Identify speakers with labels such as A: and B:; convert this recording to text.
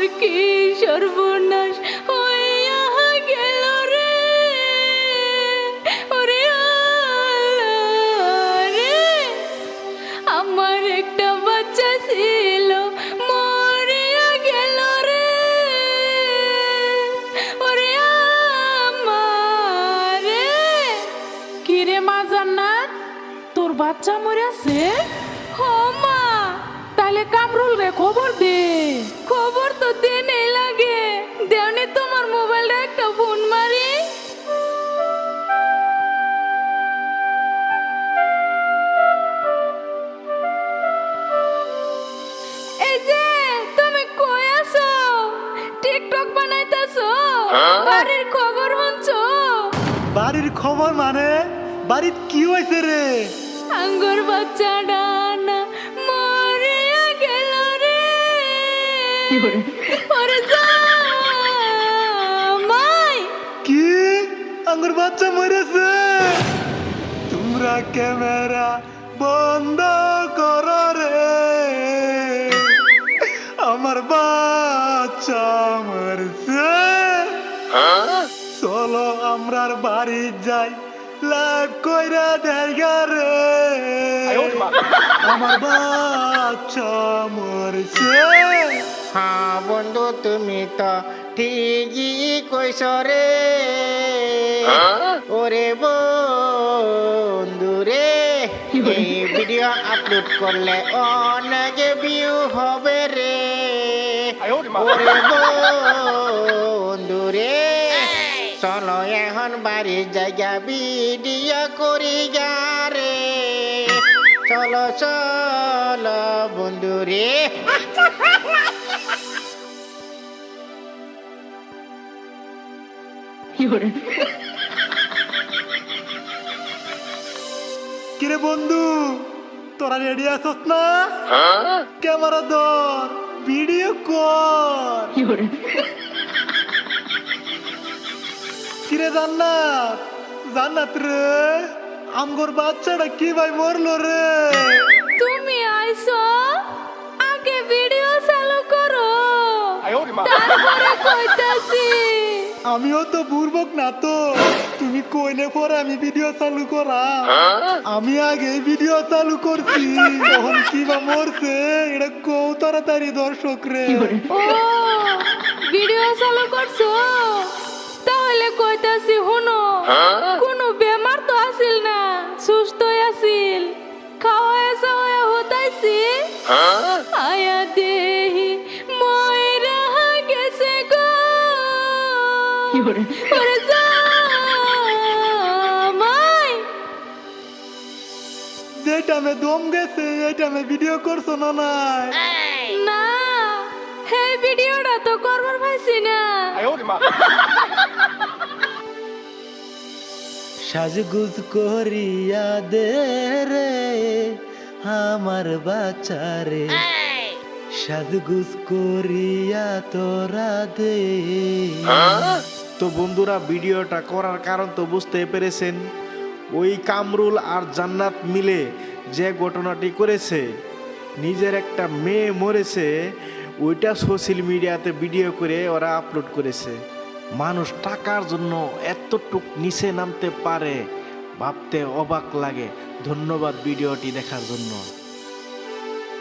A: আমার কি সর্বনাশ হইয়া গেল রে? ওরে রে। আমার একটা বাচ্চা ছিল মরিয়া গেল রে। ওরে আমার রে।
B: কিরে মা জান্নাত তোর বাচ্চা মরেছে
A: ও মা।
B: তাহলে কামরুল রে খবর দে।
A: বাড়ির খবর শুনছো?
C: বাড়ির খবর মানে? বাড়ির কি হয়েছে রে?
A: আঙ্গুর বাচ্চাটা না মরিয়া গেল রে।
C: কি? আঙ্গুর বাচ্চা মরেছে? তোমরা ক্যামেরা বন্ধ কর রে। আমার বাচ্চা মরছে। চলো আমরার বাড়ি যাই লাইভ কইরা দেখা রে। আমার বাচ্চা মরছে।
D: হ্যাঁ বন্ধু তুমি তো ঠিকই কইস রে। ওরে বন্ধু রে এই ভিডিও আপলোড করলে অনেক ভিউ হবে রে। ওরে বন্ধু রে এখন বাড়ির জায়গা ভিডিও করি গারে চলো চলো বন্ধু রে।
C: কিরে বন্ধু তোরা রেডি আছস না? ক্যামেরা ধর ভিডিও কর। কিরে জান্নাত? জান্নাত রে আমগর বাচ্চাটা কি ভাই মরলো রে?
A: তুমি আইছো আগে ভিডিও চালু করো। তারপরে কইতাছি।
C: আমিও তো বুর্বক না তো তুমি কইলে পরে আমি ভিডিও চালু করা আমি আগে ভিডিও চালু করছি তখন কি বা মরছে এটা কৌ তাড়াতাড়ি দর্শক রে।
A: ও ভিডিও চালু করছ? কইতাছি শুনো কোনো বেমার তো আছিল না সুস্থই আছিল খাওয়ায় চাওয়ায় হতাইছি আয়া দেহি ময়রা গেছে গো। ওরে
C: যেটা মে দম গেছে এটা মে ভিডিও করছ না
A: না এই ভিডিওটা তো করবার পাইছি না।
C: সাজগুজ করিয়া দে রে আমার বাচারে সাজগুজ করিয়া তোরা দে।
E: তো বন্ধুরা ভিডিওটা করার কারণ তো বুঝতে পেরেছেন। ওই কামরুল আর জান্নাত মিলে যে ঘটনাটি করেছে নিজের একটা মেয়ে মরেছে ওইটা সোশ্যাল মিডিয়াতে ভিডিও করে ওরা আপলোড করেছে। মানুষ টাকার জন্য এতটুক নিচে নামতে পারে, ভাবতে অবাক লাগে। ধন্যবাদ ভিডিওটি দেখার জন্য।